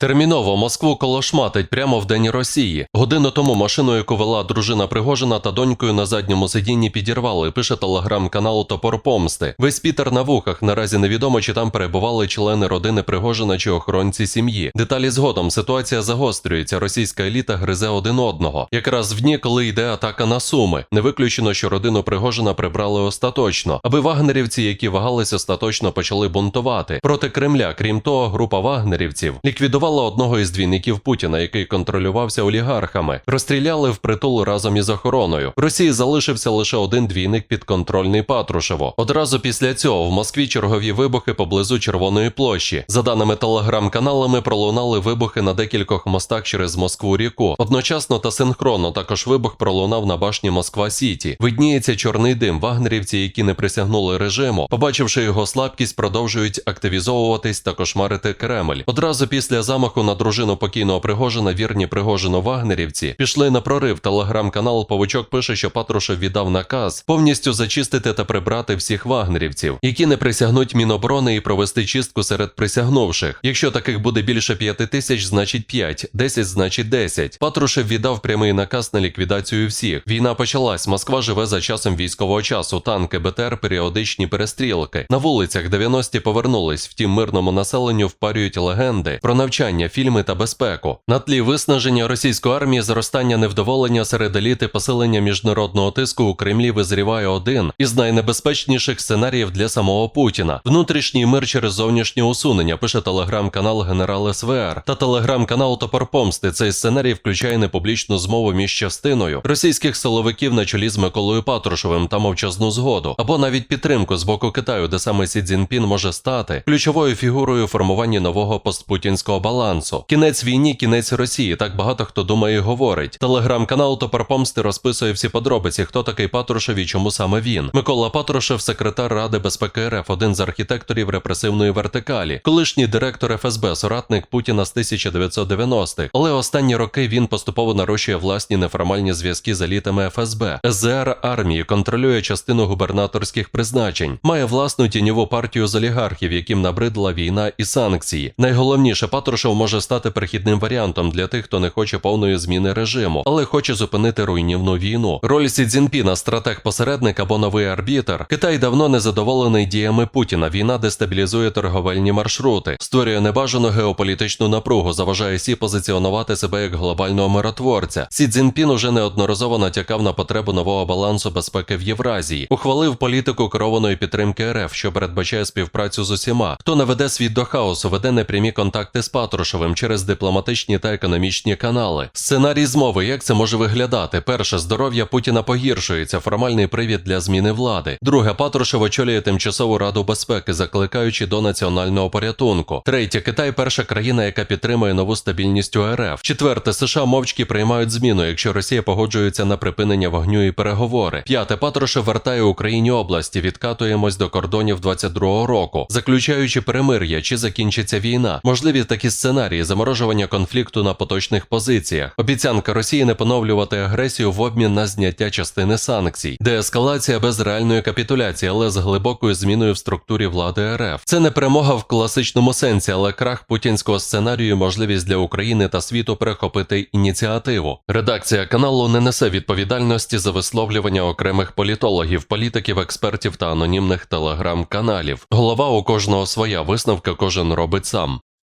Терміново Москву колошматить прямо в день Росії. Годину тому машину, яку вела дружина Пригожина та донькою на задньому сидінні підірвали. Пише телеграм-канал Топор Помсти. Весь Пітер на вухах. Наразі невідомо, чи там перебували члени родини Пригожина чи охоронці сім'ї. Деталі згодом ситуація загострюється. Російська еліта гризе один одного. Якраз в дні, коли йде атака на суми. Не виключено, що родину Пригожина прибрали остаточно, аби вагнерівці, які вагались остаточно, почали бунтувати проти Кремля. Крім того, група вагнерівців ліквідувала одного із двійників Путіна, який контролювався олігархами. Розстріляли впритул разом із охороною. В Росії залишився лише один двійник підконтрольний Патрушево. Одразу після цього в Москві чергові вибухи поблизу Червоної площі. За даними телеграм-каналами, пролунали вибухи на декількох мостах через Москву ріку. Одночасно та синхронно також вибух пролунав на башні Москва Сіті. Видніється чорний дим. Вагнерівці, які не присягнули режиму, побачивши його слабкість, продовжують активізовуватись та кошмарити Кремль. Одразу після замаху на дружину покійного Пригожина, вірні Пригожину вагнерівці, пішли на прорив. Телеграм-канал Павучок пише, що Патрушев віддав наказ повністю зачистити та прибрати всіх вагнерівців, які не присягнуть Міноборони і провести чистку серед присягнувших. Якщо таких буде більше п'яти тисяч, значить 5, 10 значить 10. Патрушев віддав прямий наказ на ліквідацію всіх. Війна почалась. Москва живе за часом військового часу. Танки, БТР, періодичні перестрілки. На вулицях 90-ті повернулись. Втім, мирному населенню впарюють легенди про навчання, фільми та безпеку. На тлі виснаження російської армії, зростання невдоволення серед еліти, посилення міжнародного тиску у Кремлі визріває один із найнебезпечніших сценаріїв для самого Путіна. Внутрішній мир через зовнішнє усунення. Пише телеграм-канал Генерал СВР та телеграм-канал Топор Помсти. Цей сценарій включає непублічну змову між частиною російських силовиків на чолі з Миколою Патрушевим та мовчазну згоду, або навіть підтримку з боку Китаю, де саме Сі Цзіньпін може стати ключовою фігурою формування нового постпутінського балансу. Кінець війні, кінець Росії. Так багато хто думає і говорить. Телеграм-канал Топор Помсти розписує всі подробиці, хто такий Патрушев і чому саме він. Микола Патрушев, секретар Ради безпеки РФ, один з архітекторів репресивної вертикалі, колишній директор ФСБ, соратник Путіна з 1990-х. Але останні роки він поступово нарощує власні неформальні зв'язки з елітами ФСБ. СЗР армії контролює частину губернаторських призначень, має власну тіньову партію з олігархів, яким набридла війна і санкції. Найголовніше, Патрушев може стати перехідним варіантом для тих, хто не хоче повної зміни режиму, але хоче зупинити руйнівну війну. Роль Сі Цзіньпіна, стратег-посередник або новий арбітер. Китай давно не задоволений діями Путіна. Війна дестабілізує торговельні маршрути, створює небажану геополітичну напругу, заважає Сі позиціонувати себе як глобального миротворця. Сі Цзіньпін уже неодноразово натякав на потребу нового балансу безпеки в Євразії, ухвалив політику керованої підтримки РФ, що передбачає співпрацю з усіма, хто наведе світ до хаосу, веде непрямі контакти з Патрушевим через дипломатичні та економічні канали. Сценарій змови, як це може виглядати? Перше, здоров'я Путіна погіршується, формальний привід для зміни влади. Друге, Патрушев очолює тимчасову раду безпеки, закликаючи до національного порятунку. Третє, Китай перша країна, яка підтримує нову стабільність РФ. Четверте, США мовчки приймають зміну, якщо Росія погоджується на припинення вогню і переговори. П'яте, Патрушев вертає Україні області. Відкатуємось до кордонів 22-го року, заключаючи перемир'я, чи закінчиться війна. Можливі такі сценарії заморожування конфлікту на поточних позиціях. Обіцянка Росії не поновлювати агресію в обмін на зняття частини санкцій, деескалація без реальної капітуляції, але з глибокою зміною в структурі влади РФ. Це не перемога в класичному сенсі, але крах путінського сценарію, можливість для України та світу перехопити ініціативу. Редакція каналу не несе відповідальності за висловлювання окремих політологів, політиків, експертів та анонімних телеграм-каналів. Голова у кожного своя висновка кожен робить сам.